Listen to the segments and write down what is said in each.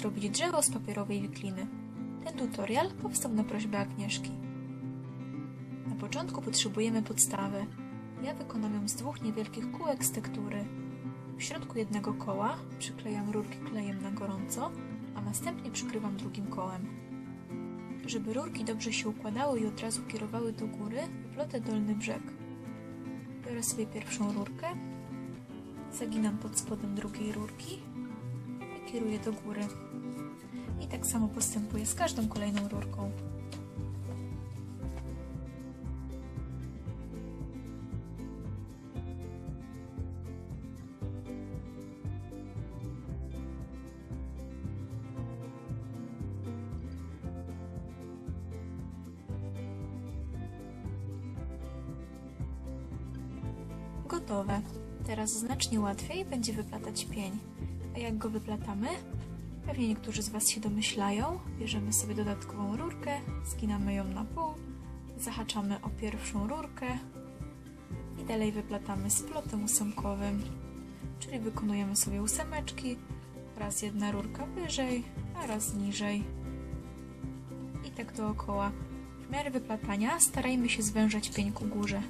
zrobić drzewo z papierowej wikliny. Ten tutorial powstał na prośbę Agnieszki. Na początku potrzebujemy podstawę. Ja wykonam ją z dwóch niewielkich kółek z tektury. W środku jednego koła przyklejam rurki klejem na gorąco, a następnie przykrywam drugim kołem. Żeby rurki dobrze się układały i od razu kierowały do góry, wyplotę dolny brzeg. Biorę sobie pierwszą rurkę, zaginam pod spodem drugiej rurki kieruję do góry. I tak samo postępuję z każdą kolejną rurką. Gotowe. Teraz znacznie łatwiej będzie wyplatać pień. Jak go wyplatamy? Pewnie niektórzy z Was się domyślają. Bierzemy sobie dodatkową rurkę, zginamy ją na pół, zahaczamy o pierwszą rurkę i dalej wyplatamy z plotem ósemkowym. Czyli wykonujemy sobie ósemeczki, raz jedna rurka wyżej, a raz niżej. I tak dookoła. W miarę wyplatania starajmy się zwężać pień ku górze.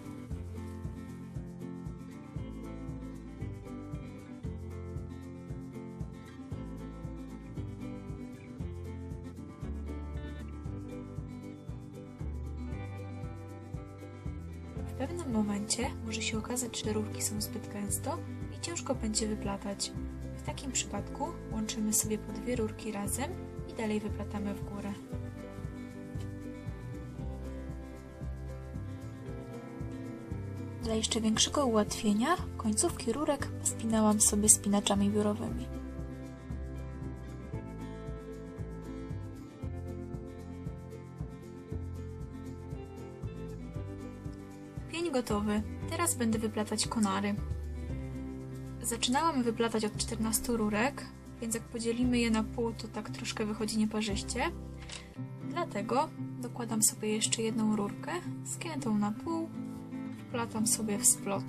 Pewnym momencie może się okazać, że rurki są zbyt gęsto i ciężko będzie wyplatać. W takim przypadku łączymy sobie po dwie rurki razem i dalej wyplatamy w górę. Dla jeszcze większego ułatwienia końcówki rurek spinałam sobie spinaczami biurowymi. Pień gotowy. Teraz będę wyplatać konary. Zaczynałam wyplatać od 14 rurek, więc jak podzielimy je na pół, to tak troszkę wychodzi nieparzyście. Dlatego dokładam sobie jeszcze jedną rurkę, skiętą na pół, wplatam sobie w splot.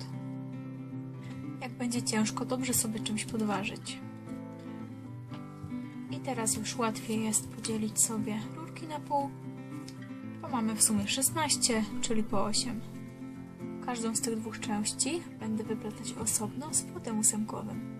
Jak będzie ciężko, dobrze sobie czymś podważyć. I teraz już łatwiej jest podzielić sobie rurki na pół, bo mamy w sumie 16, czyli po 8. Każdą z tych dwóch części będę wyplatać osobno z płotem ósemkowym.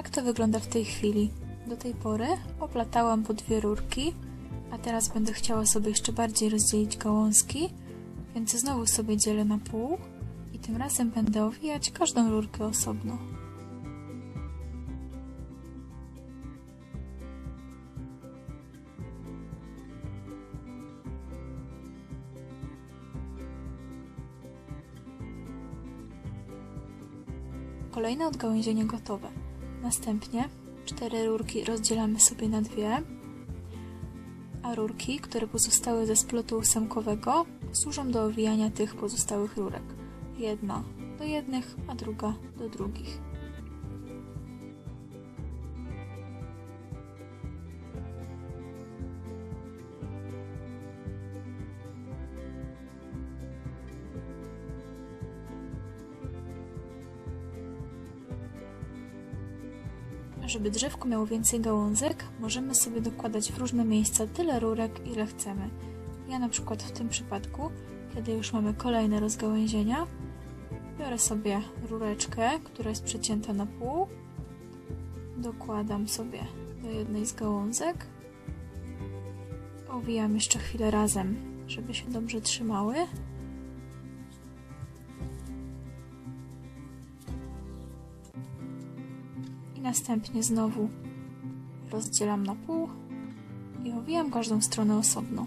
Tak to wygląda w tej chwili. Do tej pory oplatałam po dwie rurki, a teraz będę chciała sobie jeszcze bardziej rozdzielić gałązki, więc znowu sobie dzielę na pół i tym razem będę owijać każdą rurkę osobno. Kolejne odgałęzienie gotowe. Następnie cztery rurki rozdzielamy sobie na dwie, a rurki, które pozostały ze splotu ósemkowego, służą do owijania tych pozostałych rurek. Jedna do jednych, a druga do drugich. Żeby drzewko miało więcej gałązek, możemy sobie dokładać w różne miejsca tyle rurek, ile chcemy. Ja na przykład w tym przypadku, kiedy już mamy kolejne rozgałęzienia, biorę sobie rureczkę, która jest przecięta na pół, dokładam sobie do jednej z gałązek, owijam jeszcze chwilę razem, żeby się dobrze trzymały. I następnie znowu rozdzielam na pół i owijam każdą stronę osobno.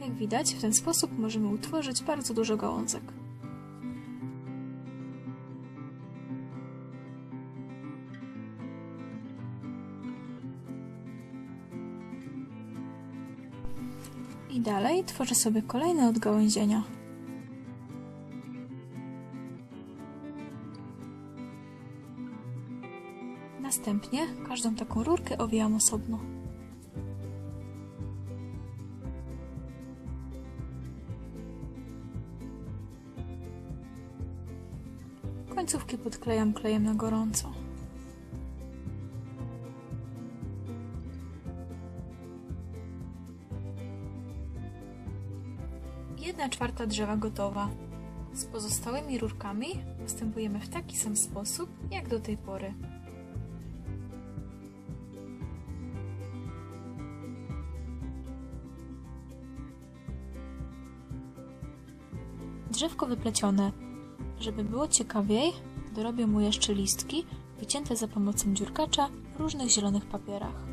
Jak widać, w ten sposób możemy utworzyć bardzo dużo gałązek. I dalej tworzę sobie kolejne odgałęzienia. Następnie każdą taką rurkę owijam osobno. Końcówki podklejam klejem na gorąco. Jedna czwarta drzewa gotowa. Z pozostałymi rurkami postępujemy w taki sam sposób, jak do tej pory. Drzewko wyplecione. Żeby było ciekawiej, dorobię mu jeszcze listki, wycięte za pomocą dziurkacza w różnych zielonych papierach.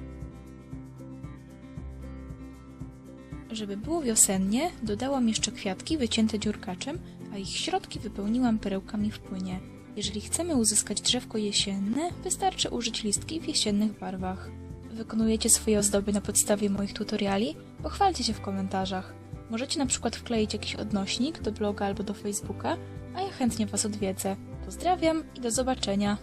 Żeby było wiosennie, dodałam jeszcze kwiatki wycięte dziurkaczem, a ich środki wypełniłam perełkami w płynie. Jeżeli chcemy uzyskać drzewko jesienne, wystarczy użyć listki w jesiennych barwach. Wykonujecie swoje ozdoby na podstawie moich tutoriali? Pochwalcie się w komentarzach. Możecie na przykład wkleić jakiś odnośnik do bloga albo do Facebooka, a ja chętnie Was odwiedzę. Pozdrawiam i do zobaczenia!